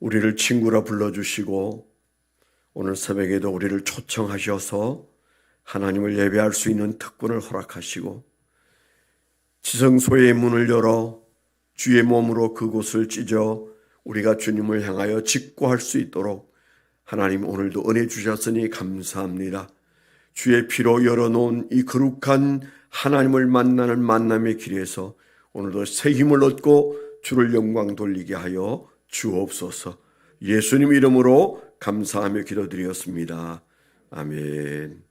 우리를 친구라 불러주시고 오늘 새벽에도 우리를 초청하셔서 하나님을 예배할 수 있는 특권을 허락하시고 지성소의 문을 열어 주의 몸으로 그곳을 찢어 우리가 주님을 향하여 직구할 수 있도록 하나님 오늘도 은혜 주셨으니 감사합니다. 주의 피로 열어놓은 이 거룩한 하나님을 만나는 만남의 길에서 오늘도 새 힘을 얻고 주를 영광 돌리게 하여 주옵소서. 예수님 이름으로 감사하며 기도드렸습니다. 아멘.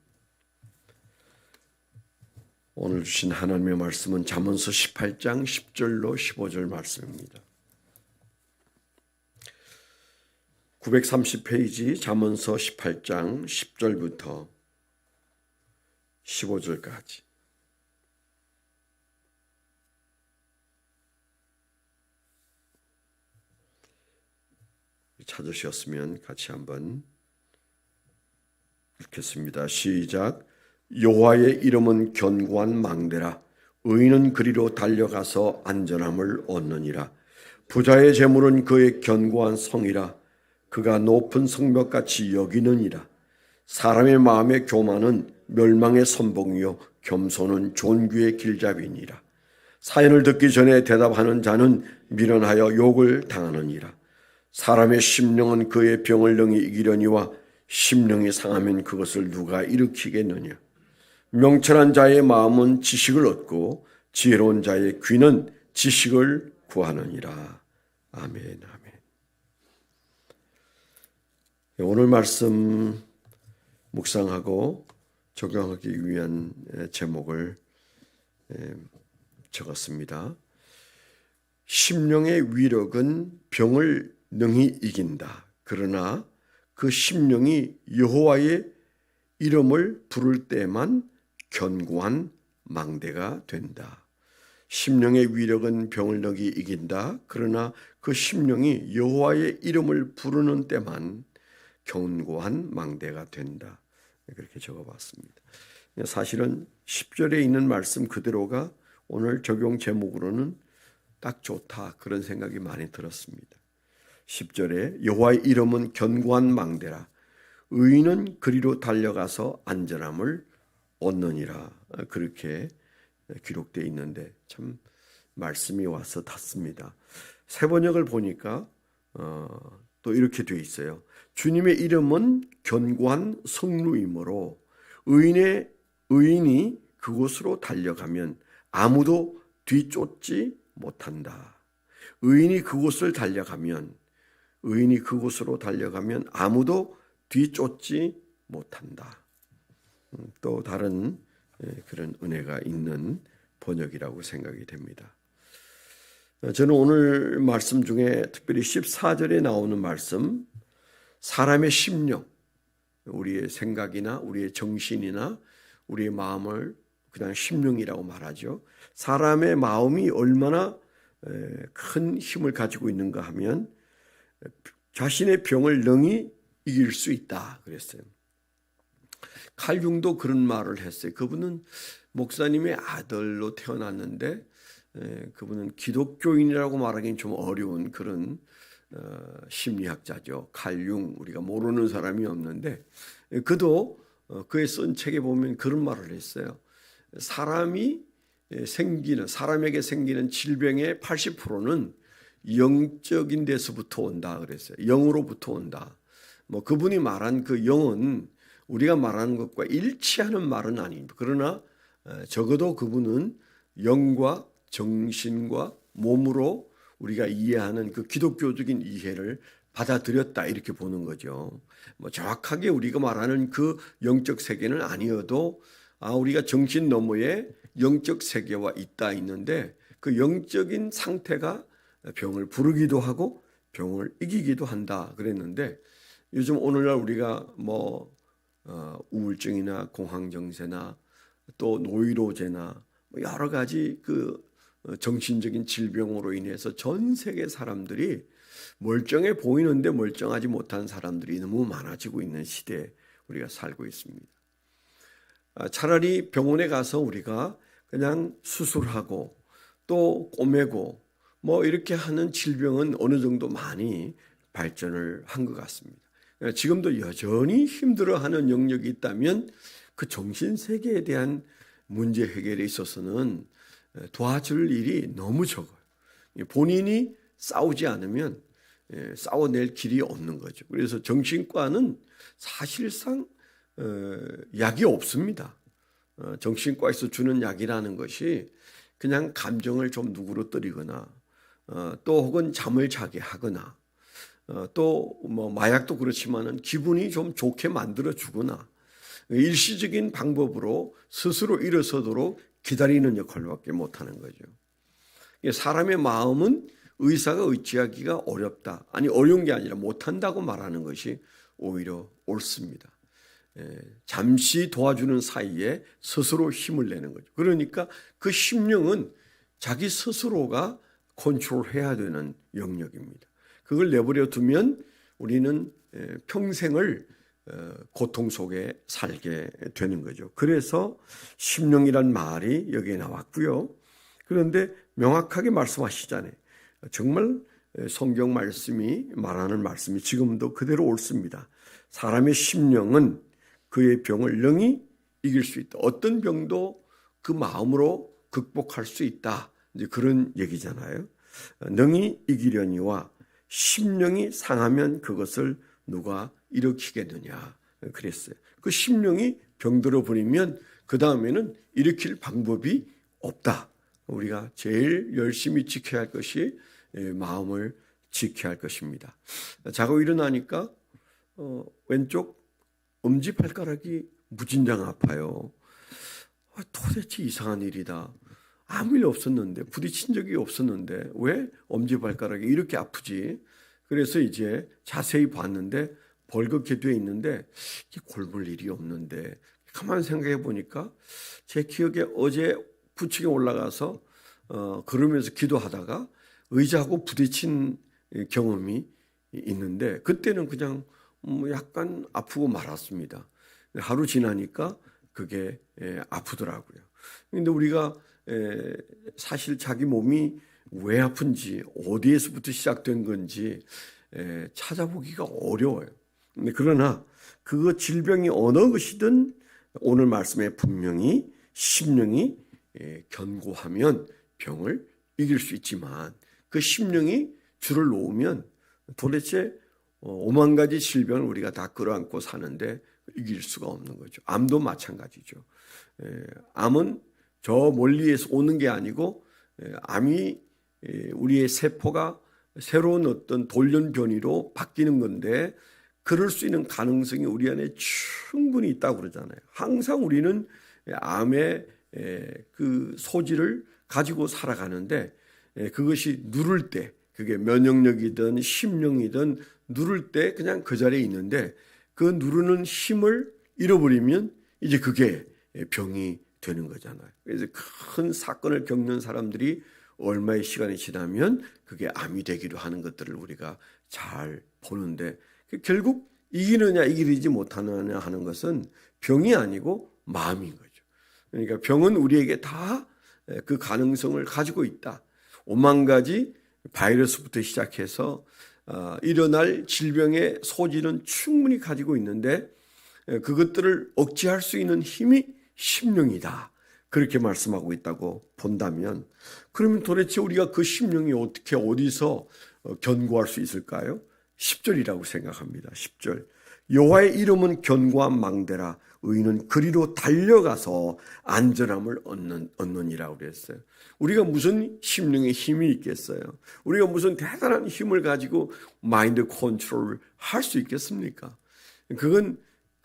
오늘 주신 하나님의 말씀은 잠언서 18장 10절로 15절 말씀입니다. 930페이지 잠언서 18장 10절부터 15절까지 찾으셨으면 같이 한번 읽겠습니다. 시작. 여호와의 이름은 견고한 망대라. 의인은 그리로 달려가서 안전함을 얻느니라. 부자의 재물은 그의 견고한 성이라. 그가 높은 성벽같이 여기느니라. 사람의 마음의 교만은 멸망의 선봉이요 겸손은 존귀의 길잡이니라. 사연을 듣기 전에 대답하는 자는 미련하여 욕을 당하느니라. 사람의 심령은 그의 병을 능히 이기려니와 심령이 상하면 그것을 누가 일으키겠느냐. 명철한 자의 마음은 지식을 얻고 지혜로운 자의 귀는 지식을 구하느니라. 아멘, 아멘. 오늘 말씀 묵상하고 적용하기 위한 제목을 적었습니다. 심령의 위력은 병을 능히 이긴다. 그러나 그 심령이 여호와의 이름을 부를 때만 견고한 망대가 된다. 심령의 위력은 병을 능히 이긴다. 그러나 그 심령이 여호와의 이름을 부르는 때만 견고한 망대가 된다. 그렇게 적어봤습니다. 사실은 10절에 있는 말씀 그대로가 오늘 적용 제목으로는 딱 좋다 그런 생각이 많이 들었습니다. 10절에 여호와의 이름은 견고한 망대라 의인은 그리로 달려가서 안전함을 얻느니라 그렇게 기록되어 있는데 참 말씀이 와서 닿습니다. 세 번역을 보니까 어, 또 이렇게 되어 있어요. 주님의 이름은 견고한 성루이므로 의인의 의인이 그곳으로 달려가면 아무도 뒤쫓지 못한다. 의인이 그곳을 달려가면 의인이 그곳으로 달려가면 아무도 뒤쫓지 못한다. 음, 또 다른 그런 은혜가 있는 번역이라고 생각이 됩니다. 어, 저는 오늘 말씀 중에 특별히 14절에 나오는 말씀, 사람의 심령, 우리의 생각이나 우리의 정신이나 우리의 마음을 그냥 심령이라고 말하죠. 사람의 마음이 얼마나 큰 힘을 가지고 있는가 하면 자신의 병을 능히 이길 수 있다 그랬어요. 칼융도 그런 말을 했어요. 그분은 목사님의 아들로 태어났는데 그분은 기독교인이라고 말하기는 좀 어려운 그런 어, 심리학자죠. 칼융 우리가 모르는 사람이 없는데 그도 어, 그의 쓴 책에 보면 그런 말을 했어요. 사람이 생기는 사람에게 생기는 질병의 80%는 영적인 데서부터 온다 그랬어요. 영으로부터 온다. 뭐 그분이 말한 그 영은 우리가 말하는 것과 일치하는 말은 아닙니다. 그러나 어, 적어도 그분은 영과 정신과 몸으로 우리가 이해하는 그 기독교적인 이해를 받아들였다 이렇게 보는 거죠. 뭐 정확하게 우리가 말하는 그 영적 세계는 아니어도 아 우리가 정신 너머에 영적 세계와 있다 있는데 그 영적인 상태가 병을 부르기도 하고 병을 이기기도 한다 그랬는데 요즘 오늘날 우리가 뭐 어, 우울증이나 공황정세나 또 노이로제나 뭐 여러 가지 그 어, 정신적인 질병으로 인해서 전 세계 사람들이 멀쩡해 보이는데 멀쩡하지 못한 사람들이 너무 많아지고 있는 시대에 우리가 살고 있습니다. 아, 차라리 병원에 가서 우리가 그냥 수술하고 또 꼬매고 뭐 이렇게 하는 질병은 어느 정도 많이 발전을 한 것 같습니다. 지금도 여전히 힘들어하는 영역이 있다면 그 정신 세계에 대한 문제 해결에 있어서는 도와줄 일이 너무 적어요. 본인이 싸우지 않으면 예, 싸워낼 길이 없는 거죠. 그래서 정신과는 사실상 어, 약이 없습니다. 어, 정신과에서 주는 약이라는 것이 그냥 감정을 좀 누그러뜨리거나 어, 또 혹은 잠을 자게 하거나 또 뭐 마약도 그렇지만은 기분이 좀 좋게 만들어 주거나 일시적인 방법으로 스스로 일어서도록 기다리는 역할밖에 못 하는 거죠. 사람의 마음은 의사가 의지하기가 어렵다. 아니 어려운 게 아니라 못 한다고 말하는 것이 오히려 옳습니다. 예, 잠시 도와주는 사이에 스스로 힘을 내는 거죠. 그러니까 그 심령은 자기 스스로가 컨트롤해야 되는 영역입니다. 그걸 내버려 두면 우리는 예, 평생을 어, 고통 속에 살게 되는 거죠. 그래서 심령이란 말이 여기에 나왔고요. 그런데 명확하게 말씀하시잖아요. 정말 성경 말씀이 말하는 말씀이 지금도 그대로 옳습니다. 사람의 심령은 그의 병을 능히 이길 수 있다. 어떤 병도 그 마음으로 극복할 수 있다. 이제 그런 얘기잖아요. 능히 이기려니와 심령이 상하면 그것을 누가 일으키겠느냐. 그랬어요. 그 심령이 병들어 버리면 그 다음에는 일으킬 방법이 없다. 우리가 제일 열심히 지켜야 할 것이 예, 마음을 지켜야 할 것입니다. 자고 일어나니까 어, 왼쪽 엄지 발가락이 무진장 아파요. 아, 도대체 이상한 일이다. 아무 일 없었는데 부딪힌 적이 없었는데 왜 엄지 발가락이 이렇게 아프지? 그래서 이제 자세히 봤는데 벌겋게 되어 있는데 골물 일이 없는데 가만 생각해 보니까 제 기억에 어제 부층에 올라가서 어, 그러면서 기도하다가 의자하고 부딪힌 경험이 있는데 그때는 그냥 뭐 약간 아프고 말았습니다. 하루 지나니까 그게 예, 아프더라고요. 근데 우리가 사실 자기 몸이 왜 아픈지 어디에서부터 시작된 건지 찾아보기가 어려워요. 그러나 그 질병이 어느 것이든 오늘 말씀에 분명히 심령이 견고하면 병을 이길 수 있지만 그 심령이 줄을 놓으면 도대체 어, 오만 가지 질병을 우리가 다 끌어안고 사는데 이길 수가 없는 거죠. 암도 마찬가지죠. 암은 저 멀리에서 오는 게 아니고 암이 우리의 세포가 새로운 어떤 돌연 변이로 바뀌는 건데 그럴 수 있는 가능성이 우리 안에 충분히 있다고 그러잖아요. 항상 우리는 암의 그 소지를 가지고 살아가는데 예, 그것이 누를 때 그게 면역력이든 심령이든 누를 때 그냥 그 자리에 있는데 그 누르는 힘을 잃어버리면 이제 그게 병이 되는 거잖아요. 그래서 큰 사건을 겪는 사람들이 얼마의 시간이 지나면 그게 암이 되기도 하는 것들을 우리가 잘 보는데 결국 이기느냐 이기지 못하느냐 하는 것은 병이 아니고 마음인 거죠. 그러니까 병은 우리에게 다 그 가능성을 가지고 있다. 오만 가지 바이러스부터 시작해서 어, 일어날 질병의 소지는 충분히 가지고 있는데 그것들을 억제할 수 있는 힘이 심령이다. 그렇게 말씀하고 있다고 본다면 그러면 도대체 우리가 그 심령이 어떻게 어디서 어, 견고할 수 있을까요? 10절이라고 생각합니다. 10절. 여호와의 이름은 견고한 망대라 의인은 그리로 달려가서 안전함을 얻는, 얻느니라고 그랬어요. 우리가 무슨 심령의 힘이 있겠어요? 우리가 무슨 대단한 힘을 가지고 마인드 컨트롤을 할 수 있겠습니까? 그건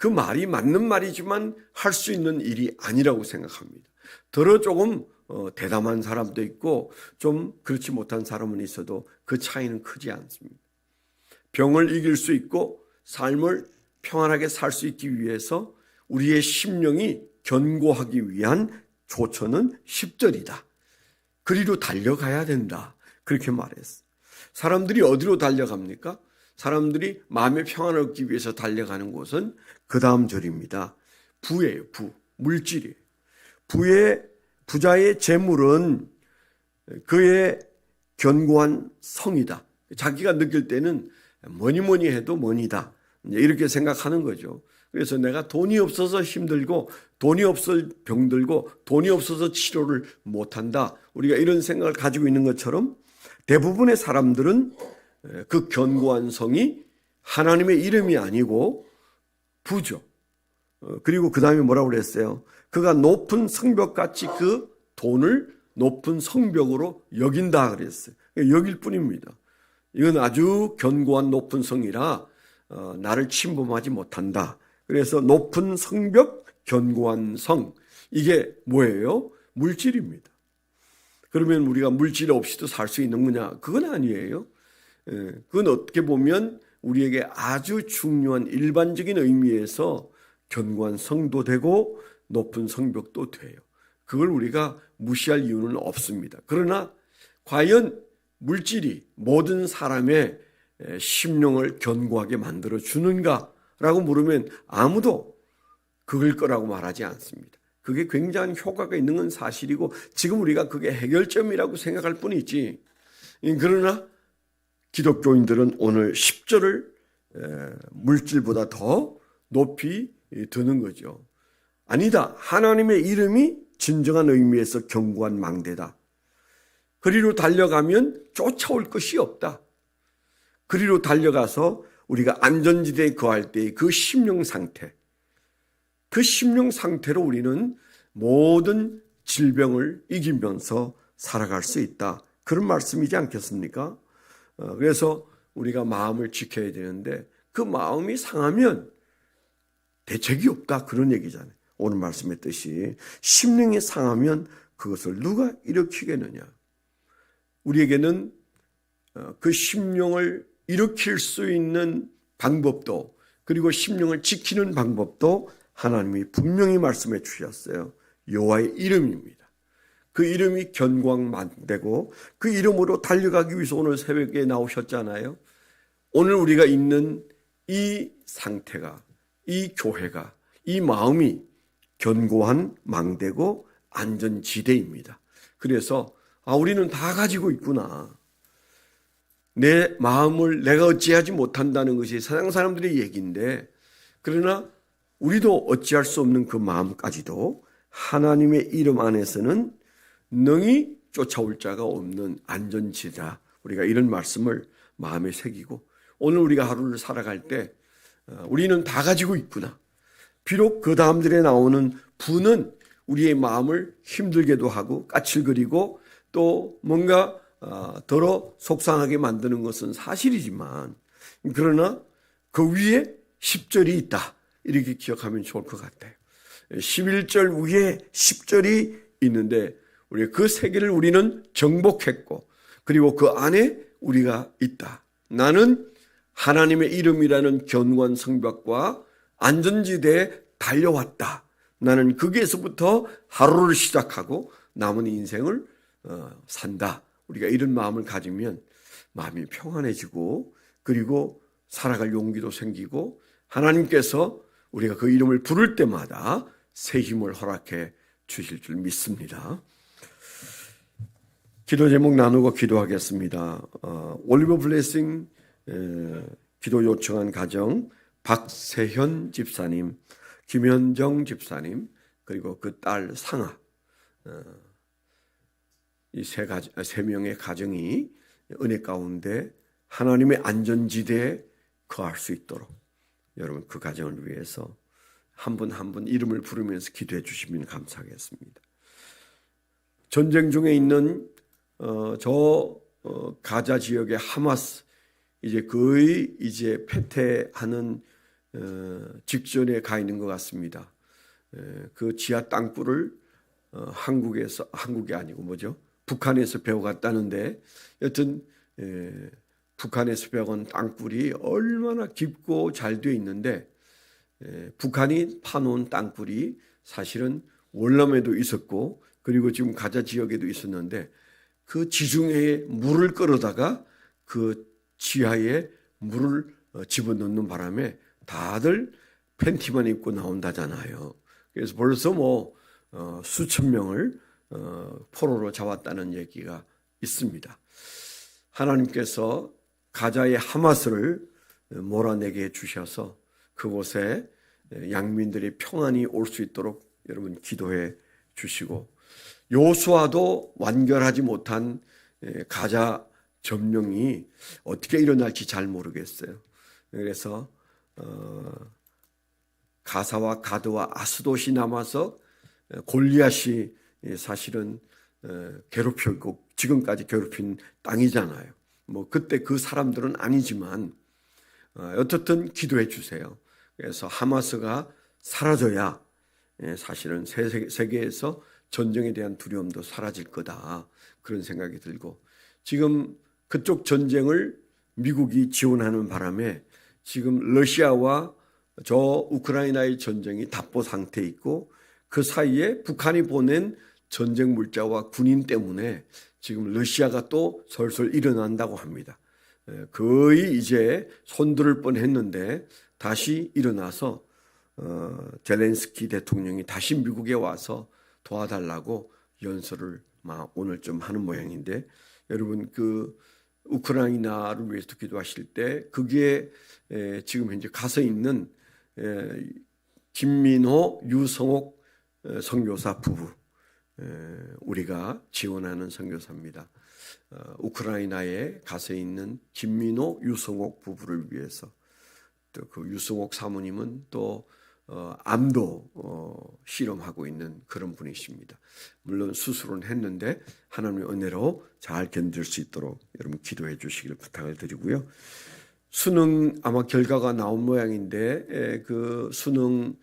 그 말이 맞는 말이지만 할 수 있는 일이 아니라고 생각합니다. 더러 조금 어, 대담한 사람도 있고 좀 그렇지 못한 사람은 있어도 그 차이는 크지 않습니다. 병을 이길 수 있고 삶을 평안하게 살 수 있기 위해서 우리의 심령이 견고하기 위한 조처는 10절이다. 그리로 달려가야 된다. 그렇게 말했어. 사람들이 어디로 달려갑니까? 사람들이 마음의 평안을 얻기 위해서 달려가는 곳은 그 다음 절입니다. 부예요, 부. 물질이에요. 부의, 부자의 재물은 그의 견고한 성이다. 자기가 느낄 때는 뭐니 뭐니 해도 뭐니다. 이렇게 생각하는 거죠. 그래서 내가 돈이 없어서 힘들고 돈이 없어 병들고 돈이 없어서 치료를 못한다. 우리가 이런 생각을 가지고 있는 것처럼 대부분의 사람들은 그 견고한 성이 하나님의 이름이 아니고 부죠. 어, 그리고 그 다음에 뭐라고 그랬어요? 그가 높은 성벽같이 그 돈을 높은 성벽으로 여긴다 그랬어요. 여길 뿐입니다. 이건 아주 견고한 높은 성이라 어, 나를 침범하지 못한다. 그래서 높은 성벽, 견고한 성 이게 뭐예요? 물질입니다. 그러면 우리가 물질 없이도 살 수 있는 거냐? 그건 아니에요. 예, 그건 어떻게 보면 우리에게 아주 중요한 일반적인 의미에서 견고한 성도 되고 높은 성벽도 돼요. 그걸 우리가 무시할 이유는 없습니다. 그러나 과연 물질이 모든 사람의 에, 심령을 견고하게 만들어 주는가라고 물으면 아무도 그걸 거라고 말하지 않습니다. 그게 굉장한 효과가 있는 건 사실이고 지금 우리가 그게 해결점이라고 생각할 뿐이지. 예, 그러나 기독교인들은 오늘 10절을 물질보다 더 높이 드는 거죠. 아니다. 하나님의 이름이 진정한 의미에서 견고한 망대다. 그리로 달려가면 쫓아올 것이 없다. 그리로 달려가서 우리가 안전지대에 거할 때의 그 심령 상태, 그 심령 상태로 우리는 모든 질병을 이기면서 살아갈 수 있다. 그런 말씀이지 않겠습니까? 어, 그래서 우리가 마음을 지켜야 되는데 그 마음이 상하면 대책이 없다. 그런 얘기잖아요. 오늘 말씀의 뜻이 심령이 상하면 그것을 누가 일으키겠느냐. 우리에게는 어, 그 심령을 일으킬 수 있는 방법도 그리고 심령을 지키는 방법도 하나님이 분명히 말씀해 주셨어요. 여호와의 이름입니다. 그 이름이 견광만되고 그 이름으로 달려가기 위해서 오늘 새벽에 나오셨잖아요. 오늘 우리가 있는 이 상태가 이 교회가 이 마음이 견고한 망대고 안전지대입니다. 그래서 아 우리는 다 가지고 있구나. 내 마음을 내가 어찌하지 못한다는 것이 세상 사람들의 얘기인데 그러나 우리도 어찌할 수 없는 그 마음까지도 하나님의 이름 안에서는 능히 쫓아올 자가 없는 안전지다. 우리가 이런 말씀을 마음에 새기고 오늘 우리가 하루를 살아갈 때 어, 우리는 다 가지고 있구나. 비록 그 다음들에 나오는 부는 우리의 마음을 힘들게도 하고 까칠거리고 또 뭔가 어, 더러 속상하게 만드는 것은 사실이지만 그러나 그 위에 10절이 있다. 이렇게 기억하면 좋을 것 같아요. 11절 위에 10절이 있는데 우리 그 세계를 우리는 정복했고 그리고 그 안에 우리가 있다. 나는 하나님의 이름이라는 견고한 성벽과 안전지대에 달려왔다. 나는 거기에서부터 하루를 시작하고 남은 인생을 어, 산다. 우리가 이런 마음을 가지면 마음이 평안해지고 그리고 살아갈 용기도 생기고 하나님께서 우리가 그 이름을 부를 때마다 새 힘을 허락해 주실 줄 믿습니다. 기도 제목 나누고 기도하겠습니다. 어, 올리버 블레싱 에, 기도 요청한 가정 박세현 집사님, 김현정 집사님 그리고 그 딸 상아 어, 이세 가지 세 명의 가정이 은혜 가운데 하나님의 안전지대에 거할 수 있도록 여러분 그 가정을 위해서 한 분 한 분 이름을 부르면서 기도해 주시면 감사하겠습니다. 전쟁 중에 있는 어, 저 어, 가자 지역의 하마스 이제 거의 이제 패퇴하는 어, 직전에 가 있는 것 같습니다. 에, 그 지하 땅굴을 어, 한국에서 한국이 아니고 뭐죠? 북한에서 배워갔다는데 여튼 에, 북한에서 배워간 땅굴이 얼마나 깊고 잘 되어 있는데 에, 북한이 파놓은 땅굴이 사실은 월남에도 있었고 그리고 지금 가자 지역에도 있었는데 그 지중해에 물을 끌어다가 그 지하에 물을 어, 집어넣는 바람에 다들 팬티만 입고 나온다잖아요. 그래서 벌써 뭐 어, 수천 명을 어, 포로로 잡았다는 얘기가 있습니다. 하나님께서 가자의 하마스를 몰아내게 해 주셔서 그곳에 양민들의 평안이 올수 있도록 여러분 기도해 주시고 요수아도 완결하지 못한 에, 가자 점령이 어떻게 일어날지 잘 모르겠어요. 그래서 어, 가사와 가드와 아스돗이 남아서 어, 골리앗이 예, 사실은 어, 괴롭히고 지금까지 괴롭힌 땅이잖아요. 뭐 그때 그 사람들은 아니지만 어, 어떻든 기도해 주세요. 그래서 하마스가 사라져야 예, 사실은 세- 세계에서 전쟁에 대한 두려움도 사라질 거다 그런 생각이 들고 지금 그쪽 전쟁을 미국이 지원하는 바람에 지금 러시아와 저 우크라이나의 전쟁이 답보 상태에 있고 그 사이에 북한이 보낸 전쟁 물자와 군인 때문에 지금 러시아가 또 설설 일어난다고 합니다. 에, 거의 이제 손들을 뻔했는데 다시 일어나서 어, 젤렌스키 대통령이 다시 미국에 와서 도와달라고 연설을 막 오늘 좀 하는 모양인데 여러분 그 우크라이나를 위해서 기도하실 때 그게 에, 지금 현재 가서 있는 에, 김민호 유성옥 에, 선교사 부부 에, 우리가 지원하는 선교사입니다. 어, 우크라이나에 가서 있는 김민호 유성옥 부부를 위해서 또 그 유성옥 사모님은 또 어, 암도 어, 실험하고 있는 그런 분이십니다. 물론 수술은 했는데 하나님의 은혜로 잘 견딜 수 있도록 여러분 기도해 주시기를 부탁을 드리고요. 수능 아마 결과가 나온 모양인데 에, 그 수능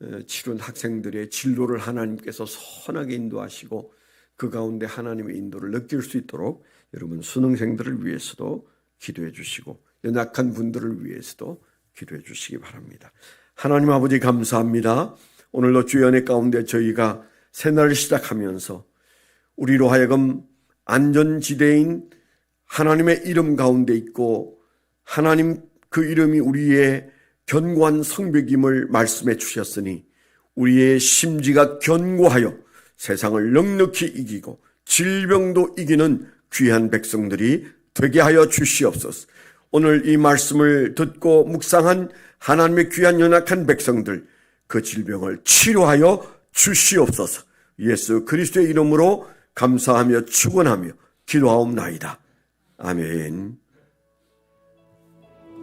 어, 치른 학생들의 진로를 하나님께서 선하게 인도하시고 그 가운데 하나님의 인도를 느낄 수 있도록 여러분 수능생들을 위해서도 기도해 주시고 연약한 분들을 위해서도 기도해 주시기 바랍니다. 하나님 아버지 감사합니다. 오늘도 은혜 가운데 저희가 새날을 시작하면서 우리로 하여금 안전지대인 하나님의 이름 가운데 있고 하나님 그 이름이 우리의 견고한 성벽임을 말씀해 주셨으니 우리의 심지가 견고하여 세상을 넉넉히 이기고 질병도 이기는 귀한 백성들이 되게 하여 주시옵소서. 오늘 이 말씀을 듣고 묵상한 하나님의 귀한 연약한 백성들 그 질병을 치료하여 주시옵소서. 예수 그리스도의 이름으로 감사하며 축원하며 기도하옵나이다. 아멘.